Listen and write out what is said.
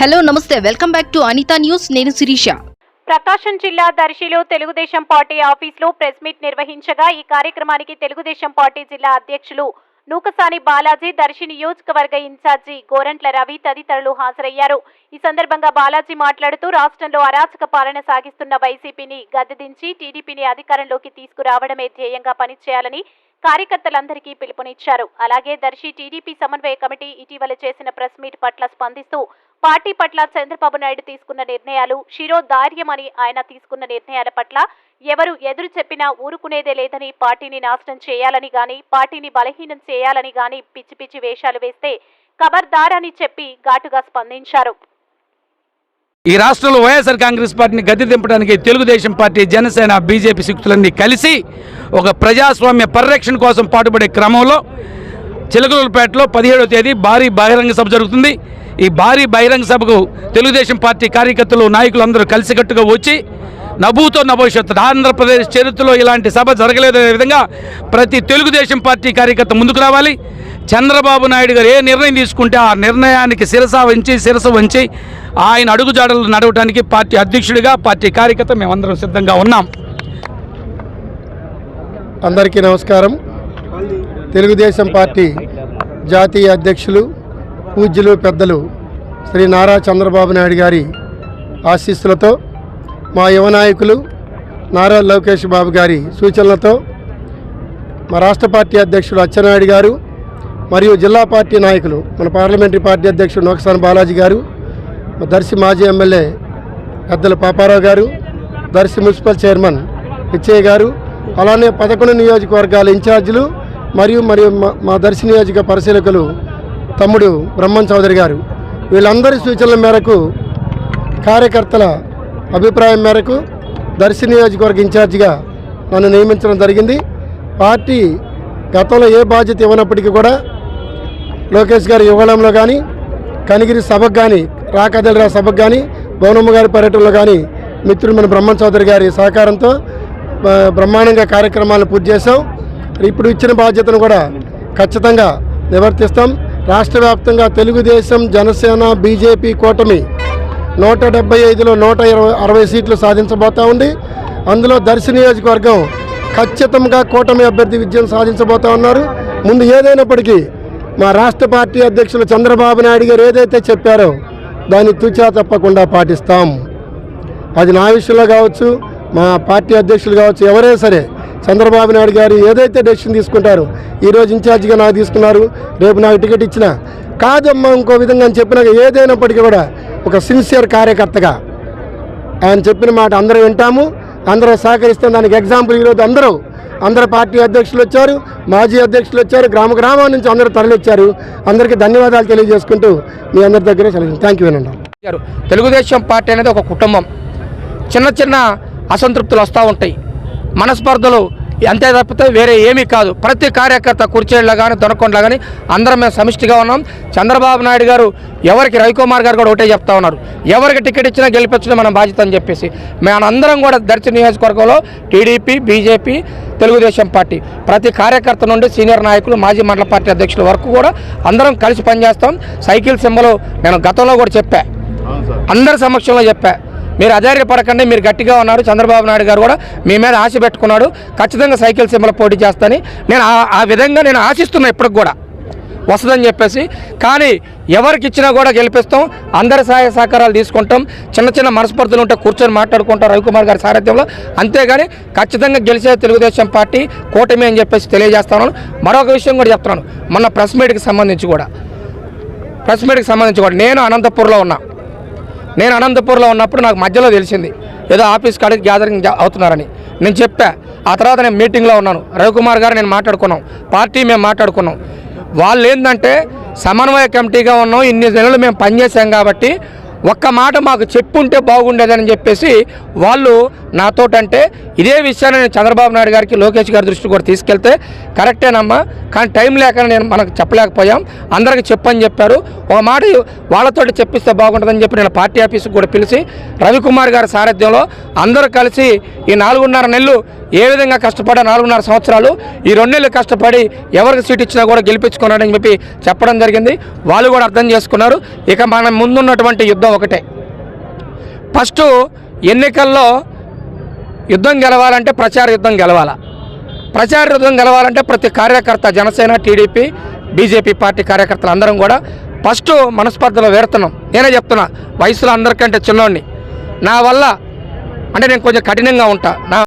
Hello నమస్తే. Welcome back to Anitha news. నేను శిరీష. ప్రకాశం జిల్లా దర్శిలో తెలుగుదేశం పార్టీ ఆఫీసులో ప్రెస్ మీట్ నిర్వహించగా ఈ కార్యక్రమానికి తెలుగుదేశం పార్టీ జిల్లా అధ్యక్షులు నూకసాని బాలాజీ దర్శి నియోజకవర్గ ఇన్ఛార్జి గోరంట్ల రవి తదితరులు హాజరయ్యారు. ఈ సందర్భంగా బాలాజీ మాట్లాడుతూ రాష్ట్రంలో అరాచక పాలన సాగిస్తున్న వైసీపీని గద్దెదించి టీడీపీని అధికారంలోకి తీసుకురావడమే ధ్యేయంగా పనిచేయాలని కార్యకర్తలందరికీ పిలుపునిచ్చారు. అలాగే దర్శి టీడీపీ సమన్వయ కమిటీ ఇటీవల చేసిన ప్రెస్ మీట్ పట్ల స్పందిస్తూ పార్టీ పట్ల చంద్రబాబు నాయుడు తీసుకున్న నిర్ణయాలు శిరోధార్యమని ఆయన తీసుకున్న నిర్ణయాల పట్ల ఎవరు ఎదురు చెప్పినా ఊరుకునేదే లేదని పార్టీని నాశనం చేయాలని గాని పార్టీని బలహీనం చేయాలని గాని పిచ్చి పిచ్చి వేషాలు వేస్తే ఖబర్దార్ అని చెప్పి ఘాటుగా స్పందించారు. ఈ రాష్ట్రంలో వైఎస్ఆర్ కాంగ్రెస్ పార్టీని గద్దె దింపడానికి తెలుగుదేశం పార్టీ జనసేన బీజేపీ శక్తులన్నీ కలిసి ఒక ప్రజాస్వామ్య పరిరక్షణ కోసం పాటుపడే క్రమంలో చిలకలూరుపేటలో పదిహేడవ తేదీ భారీ బహిరంగ సభ జరుగుతుంది. ఈ భారీ బహిరంగ సభకు తెలుగుదేశం పార్టీ కార్యకర్తలు నాయకులు అందరూ కలిసికట్టుగా వచ్చి నవ్వుతో నభవిష్యత్తు ఆంధ్రప్రదేశ్ చరిత్రలో ఇలాంటి సభ జరగలేదనే విధంగా ప్రతి తెలుగుదేశం పార్టీ కార్యకర్త ముందుకు రావాలి. చంద్రబాబు నాయుడు గారు ఏ నిర్ణయం తీసుకుంటే ఆ నిర్ణయానికి శిరస వంచి శిరస వంచి ఆయన అడుగుజాడలు నడవడానికి పార్టీ అధ్యక్షుడిగా పార్టీ కార్యకర్త మేమందరం సిద్ధంగా ఉన్నాం. అందరికీ నమస్కారం. తెలుగుదేశం పార్టీ జాతీయ అధ్యక్షులు పూజ్యులు పెద్దలు శ్రీ నారా చంద్రబాబు నాయుడు గారి ఆశీస్సులతో మా యువ నాయకులు నారా లోకేష్ బాబు గారి సూచనలతో మా రాష్ట్ర పార్టీ అధ్యక్షుడు అచ్చెన్నాయుడు గారు మరియు జిల్లా పార్టీ నాయకులు మన పార్లమెంటరీ పార్టీ అధ్యక్షుడు నోకసాని బాలాజీ గారు దర్శి మాజీ ఎమ్మెల్యే పెద్దల పాపారావు గారు దర్శి మున్సిపల్ చైర్మన్ పిచ్చయ్య గారు అలానే పదకొండు నియోజకవర్గాల ఇన్ఛార్జీలు మరియు మరియు మా- మా దర్శి నియోజక పరిశీలకులు తమ్ముడు బ్రహ్మన్ చౌదరి గారు. వీళ్ళందరి సూచనల మేరకు కార్యకర్తల అభిప్రాయం మేరకు దర్శి నియోజకవర్గ ఇన్ఛార్జిగా నన్ను నియమించడం జరిగింది. పార్టీ గతంలో ఏ బాధ్యత ఇవ్వనప్పటికీ కూడా లోకేష్ గారి యువగళంలో కానీ కనిగిరి సభకు కానీ రాకదలిరా సభకు కానీ భవనమ్మ గారి పర్యటనలో కానీ మిత్రుడు మన బ్రహ్మన్ చౌదరి గారి సహకారంతో బ్రహ్మాండంగా కార్యక్రమాలను పూర్తి చేశాం. ఇప్పుడు ఇచ్చిన బాధ్యతను కూడా ఖచ్చితంగా నివర్తిస్తాం. రాష్ట్ర వ్యాప్తంగా తెలుగుదేశం జనసేన బీజేపీ కూటమి నూట డెబ్బై ఐదులో నూట ఇరవై అరవై సీట్లు సాధించబోతా ఉంది. అందులో దర్శి నియోజకవర్గం ఖచ్చితంగా కూటమి అభ్యర్థి విజయం సాధించబోతా ఉన్నారు. ముందు ఏదైనప్పటికీ మా రాష్ట్ర పార్టీ అధ్యక్షులు చంద్రబాబు నాయుడు గారు ఏదైతే చెప్పారో దాన్ని తుచా తప్పకుండా పాటిస్తాం. అది నా విషయంలో కావచ్చు మా పార్టీ అధ్యక్షులు కావచ్చు ఎవరైనా సరే చంద్రబాబు నాయుడు గారు ఏదైతే డెసిషన్ తీసుకుంటారో ఈరోజు ఇన్ఛార్జిగా నాకు తీసుకున్నారు. రేపు నాకు టికెట్ ఇచ్చినా కాదమ్మా ఇంకో విధంగా అని చెప్పినాక ఏదైనప్పటికీ కూడా ఒక సిన్సియర్ కార్యకర్తగా ఆయన చెప్పిన మాట అందరూ వింటాము. అందరూ సహకరిస్తాం. దానికి ఎగ్జాంపుల్ ఈరోజు అందరూ. అందరు పార్టీ అధ్యక్షులు వచ్చారు. మాజీ అధ్యక్షులు వచ్చారు. గ్రామ గ్రామం నుంచి అందరూ తరలిచ్చారు. అందరికీ ధన్యవాదాలు తెలియజేసుకుంటూ మీ అందరి దగ్గర సెలవు. థ్యాంక్ యూ తెలుగుదేశం పార్టీ అనేది ఒక కుటుంబం. చిన్న చిన్న అసంతృప్తులు వస్తూ ఉంటాయి. మనస్పర్ధలు అంతే తప్పితే వేరే ఏమీ కాదు. ప్రతి కార్యకర్త కుర్చేళ్ళ కానీ దొనకొండలో కానీ అందరం మేము సమిష్టిగా ఉన్నాం. చంద్రబాబు నాయుడు గారు ఎవరికి రవికుమార్ గారు కూడా ఒకటే చెప్తా ఉన్నారు. ఎవరికి టికెట్ ఇచ్చినా గెలిపించడం మన బాధ్యత అని చెప్పేసి. మేమందరం కూడా దర్శి నియోజకవర్గంలో టీడీపీ బీజేపీ తెలుగుదేశం పార్టీ ప్రతి కార్యకర్త నుండి సీనియర్ నాయకులు మాజీ మండల పార్టీ అధ్యక్షుల వరకు కూడా అందరం కలిసి పనిచేస్తాం. సైకిల్ సింబల్ నేను గతంలో కూడా చెప్పా. అందరి సమక్షంలో చెప్పా. మీరు అధైర్యపడకండి మీరు గట్టిగా ఉన్నారు. చంద్రబాబు నాయుడు గారు కూడా మీ మీద ఆశ పెట్టుకున్నాడు. ఖచ్చితంగా సైకిల్ సింబల్ పోటీ చేస్తాని నేను ఆ- ఆ విధంగా నేను ఆశిస్తున్నా ఇప్పటికి కూడా. వస్తుందని చెప్పేసి. కానీ ఎవరికి ఇచ్చినా కూడా గెలిపిస్తాం. అందరి సహాయ సహకారాలు తీసుకుంటాం. చిన్న చిన్న మనస్పర్ధలు ఉంటే కూర్చొని మాట్లాడుకుంటాం రవికుమార్ గారి సారథ్యంలో. అంతేగాని ఖచ్చితంగా గెలిచే తెలుగుదేశం పార్టీ కూటమి అని చెప్పేసి తెలియజేస్తాను. మరొక విషయం కూడా చెప్తున్నాను. మొన్న ప్రెస్ మీట్కి సంబంధించి కూడా. ప్రెస్ మీట్కి సంబంధించి కూడా. నేను అనంతపూర్లో ఉన్నా. నేను అనంతపూర్లో ఉన్నప్పుడు నాకు మధ్యలో తెలిసింది ఏదో ఆఫీస్ కాడికి గ్యాదరింగ్ అవుతున్నారని. నేను చెప్పా ఆ తర్వాత నేను మీటింగ్లో ఉన్నాను. రవికుమార్ గారు నేను మాట్లాడుకున్నాం. పార్టీ మేము మాట్లాడుకున్నాం. వాళ్ళు ఏంటంటే సమన్వయ కమిటీగా ఉన్నాం ఇన్ని నెలలు మేము పనిచేసాం కాబట్టి ఒక్క మాట మాకు చెప్పుంటే బాగుండేదని చెప్పేసి వాళ్ళు నాతోటంటే ఇదే విషయాన్ని నేను చంద్రబాబు నాయుడు గారికి లోకేష్ గారి దృష్టి కూడా తీసుకెళ్తే కరెక్టేనమ్మా. కానీ టైం లేక నేను మనకు చెప్పలేకపోయాం. అందరికి చెప్పని చెప్పారు. ఒక మాట వాళ్ళతోటి చెప్పిస్తే బాగుంటుందని చెప్పి నేను పార్టీ ఆఫీస్కి కూడా పిలిచి రవికుమార్ గారి సారథ్యంలో అందరూ కలిసి ఈ నాలుగున్నర నెలలు ఏ విధంగా కష్టపడ్డా నాలుగున్నర సంవత్సరాలు ఈ రెండు నెలలు కష్టపడి ఎవరికి సీట్ ఇచ్చినా కూడా గెలిపించుకున్నాడని చెప్పి చెప్పడం జరిగింది. వాళ్ళు కూడా అర్థం చేసుకున్నారు. ఇక మన ముందున్నటువంటి యుద్ధం కూడా ఒకటే. ఫస్ట్ ఎన్నికల్లో యుద్ధం గెలవాలంటే ప్రచార యుద్ధం గెలవాల? ప్రచార యుద్ధం గెలవాలంటే ప్రతి కార్యకర్త జనసేన టీడీపీ బీజేపీ పార్టీ కార్యకర్తలు అందరం కూడా ఫస్ట్ మనస్పర్ధలో వేరుతున్నాం. నేనే చెప్తున్నా వయసులో అందరికంటే చిన్నోడిని. నా వల్ల అంటే నేను కొంచెం కఠినంగా ఉంటా. నా